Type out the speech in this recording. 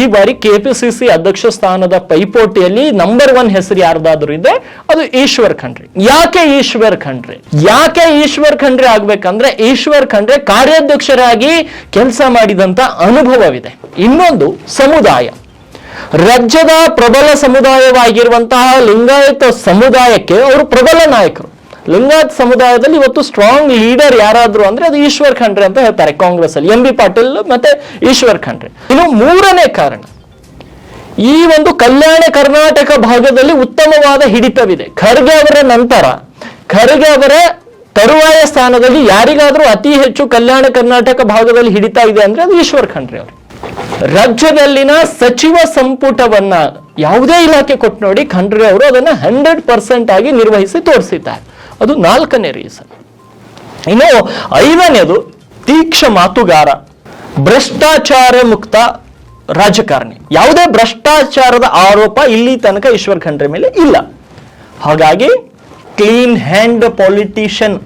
ಈ ಬಾರಿ ಕೆಪಿಸಿಸಿ ಅಧ್ಯಕ್ಷ ಸ್ಥಾನದ ಪೈಪೋಟಿಯಲ್ಲಿ ನಂಬರ್ ಒನ್ ಹೆಸರು ಯಾರ್ದಾದ್ರೂ ಇದೆ ಅದು ಈಶ್ವರ್ ಖಂಡ್ರೆ. ಯಾಕೆ ಈಶ್ವರ್ ಖಂಡ್ರೆ? ಯಾಕೆ ಈಶ್ವರ್ ಖಂಡ್ರೆ ಆಗ್ಬೇಕಂದ್ರೆ ಈಶ್ವರ್ ಖಂಡ್ರೆ ಕಾರ್ಯಾಧ್ಯಕ್ಷರಾಗಿ ಕೆಲಸ ಮಾಡಿದಂತ ಅನುಭವವಿದೆ. ಇನ್ನೊಂದು ಸಮುದಾಯ. ರಾಜ್ಯದ ಪ್ರಬಲ ಸಮುದಾಯವಾಗಿರುವಂತಹ ಲಿಂಗಾಯತ ಸಮುದಾಯಕ್ಕೆ ಅವರು ಪ್ರಬಲ ನಾಯಕರು. ಲಿಂಗಾಯತ್ ಸಮುದಾಯದಲ್ಲಿ ಇವತ್ತು ಸ್ಟ್ರಾಂಗ್ ಲೀಡರ್ ಯಾರಾದ್ರು ಅಂದ್ರೆ ಅದು ಈಶ್ವರ್ ಖಂಡ್ರೆ ಅಂತ ಹೇಳ್ತಾರೆ ಕಾಂಗ್ರೆಸ್ ಅಲ್ಲಿ ಎಂ ಬಿ ಪಾಟೀಲ್ ಮತ್ತೆ ಈಶ್ವರ್ ಖಂಡ್ರೆ. ಇನ್ನು ಮೂರನೇ ಕಾರಣ, ಈ ಒಂದು ಕಲ್ಯಾಣ ಕರ್ನಾಟಕ ಭಾಗದಲ್ಲಿ ಉತ್ತಮವಾದ ಹಿಡಿತವಿದೆ. ಖರ್ಗೆ ಅವರ ನಂತರ, ಖರ್ಗೆ ಅವರ ತರುವಾಯ ಸ್ಥಾನದಲ್ಲಿ ಯಾರಿಗಾದ್ರೂ ಅತಿ ಹೆಚ್ಚು ಕಲ್ಯಾಣ ಕರ್ನಾಟಕ ಭಾಗದಲ್ಲಿ ಹಿಡಿತಾ ಇದೆ ಅಂದ್ರೆ ಅದು ಈಶ್ವರ್ ಖಂಡ್ರೆ ಅವರು. ರಾಜ್ಯದಲ್ಲಿನ ಸಚಿವ ಸಂಪುಟವನ್ನ ಯಾವುದೇ ಇಲಾಖೆ ಕೊಟ್ಟು ನೋಡಿ ಖಂಡ್ರೆ ಅವರು ಅದನ್ನ ಹಂಡ್ರೆಡ್ ಪರ್ಸೆಂಟ್ ಆಗಿ ನಿರ್ವಹಿಸಿ ತೋರಿಸಿದ್ದಾರೆ. ಅದು ನಾಲ್ಕನೇ ರೀಸನ್ ಇನ್ನು ಐದನೇದು ತೀಕ್ಷ ಮಾತುಗಾರ, ಭ್ರಷ್ಟಾಚಾರ ಮುಕ್ತ ರಾಜಕಾರಣಿ. ಯಾವುದೇ ಭ್ರಷ್ಟಾಚಾರದ ಆರೋಪ ಇಲ್ಲಿ ತನಕ ಈಶ್ವರ್ ಖಂಡ್ರೆ ಮೇಲೆ ಇಲ್ಲ. ಹಾಗಾಗಿ ಕ್ಲೀನ್ ಹ್ಯಾಂಡ್ ಪೊಲಿಟಿಷಿಯನ್